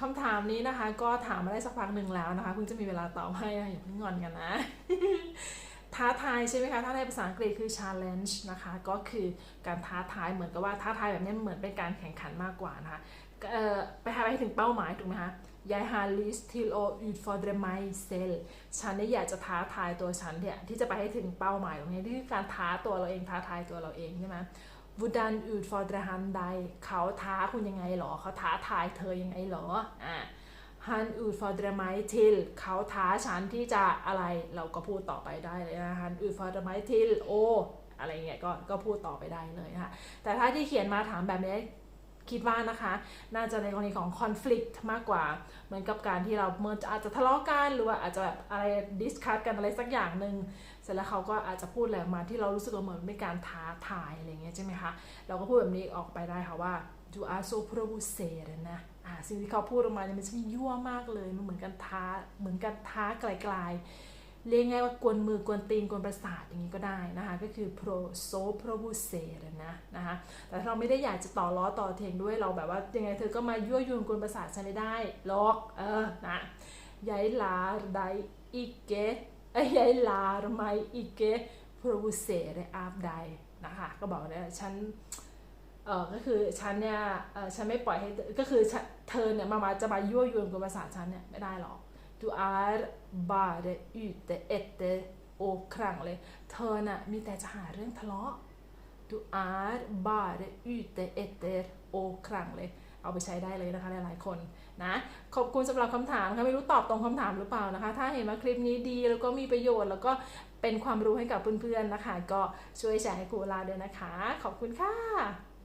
คำถามนี้นะคะ ก็ถามมาได้สักพักหนึ่งแล้วนะคะเพิ่งจะมีเวลาตอบให้นะอย่าเพิ่งงอนกันนะท้าทายใช่ไหมคะ ถ้าในภาษาอังกฤษคือ challenge นะคะ ก็คือการท้าทายเหมือนกับว่าท้าทายแบบนี้เหมือนเป็นการแข่งขันมากกว่านะคะไปหาไปให้ถึงเป้าหมายถูกไหมคะ Jeg har lyst til å utfordre meg selv ฉันเนี่ยอยากจะท้าทายตัวฉันเนี่ยที่จะไปให้ถึงเป้าหมายตรงนี้ที่คือการท้าตัวเราเองท้าทายตัวเราเองใช่ไหม Hvordan utfordre han deg เขาท้าคุณยังไงหรอ เขาท้าทายเธอยังไงหรออ่า Han utfordrer meg til เขาท้าฉันที่จะอะไรเราก็พูดต่อไปได้เลยนะฮันอูดฟอเดไมทิลโออะไรเงี้ยก็ก็พูดต่อไปได้เลยนะคะแต่ถ้าที่เขียนมาถามแบบนี้ คิดว่านะคะ น่าจะในกรณีของ conflict มากกว่า เหมือนกับการที่เราเมื่ออาจจะทะเลาะกันหรือว่าอาจจะแบบอะไร discuss กันอะไรสักอย่างหนึ่งเสร็จแล้วเขาก็อาจจะพูดอะไรมาที่เรารู้สึกว่าเหมือนเป็นการท้าทายอะไรเงี้ยใช่ไหมคะ เราก็พูดแบบนี้ออกไปได้ค่ะว่า du are so p r o v o c e นะสิ่งที่เขาพูดออกมาเนี่ยมันช่างยั่วมากเลย มันเหมือนกันท้า เหมือนกันท้าไกลๆ เรียกง่ายว่ากวนมือกวนตีนกวนประสาทอย่างนี้ก็ได้นะคะ ก็คือ pro so provocerende นะนะคะ แต่เราไม่ได้อยากจะต่อล้อต่อเทงด้วยเราแบบว่ายังไงเธอก็มายั่วยวนกวนประสาทฉันไม่ได้หรอกเออนะ jeg lar deg ikke เอ้ย jeg lar meg ikke provosere av deg นะคะก็บอกเลยฉันเออก็คือฉันเนี่ยเออฉันไม่ปล่อยให้ก็คือเธอเนี่ยมามาจะมายั่วยวนกับภาษาทฉันเนี่ยไม่ได้หรอก du er bare ute etter โอครั้งเลยเธอน่ะมีแต่จะหาเรื่องทะเลาะ du er bare ute etter โอครั้งเลยเอาไปใช้ได้เลยนะคะหลายๆคนนะขอบคุณสำหรับคำถามค่ะไม่รู้ตอบตรงคำถามหรือเปล่านะคะ ถ้าเห็นว่าคลิปนี้ดีแล้วก็มีประโยชน์ แล้วก็เป็นความรู้ให้กับเพื่อนๆนะคะ ก็ช่วยแชร์ให้ครูลาด้วยนะคะ ขอบคุณค่ะ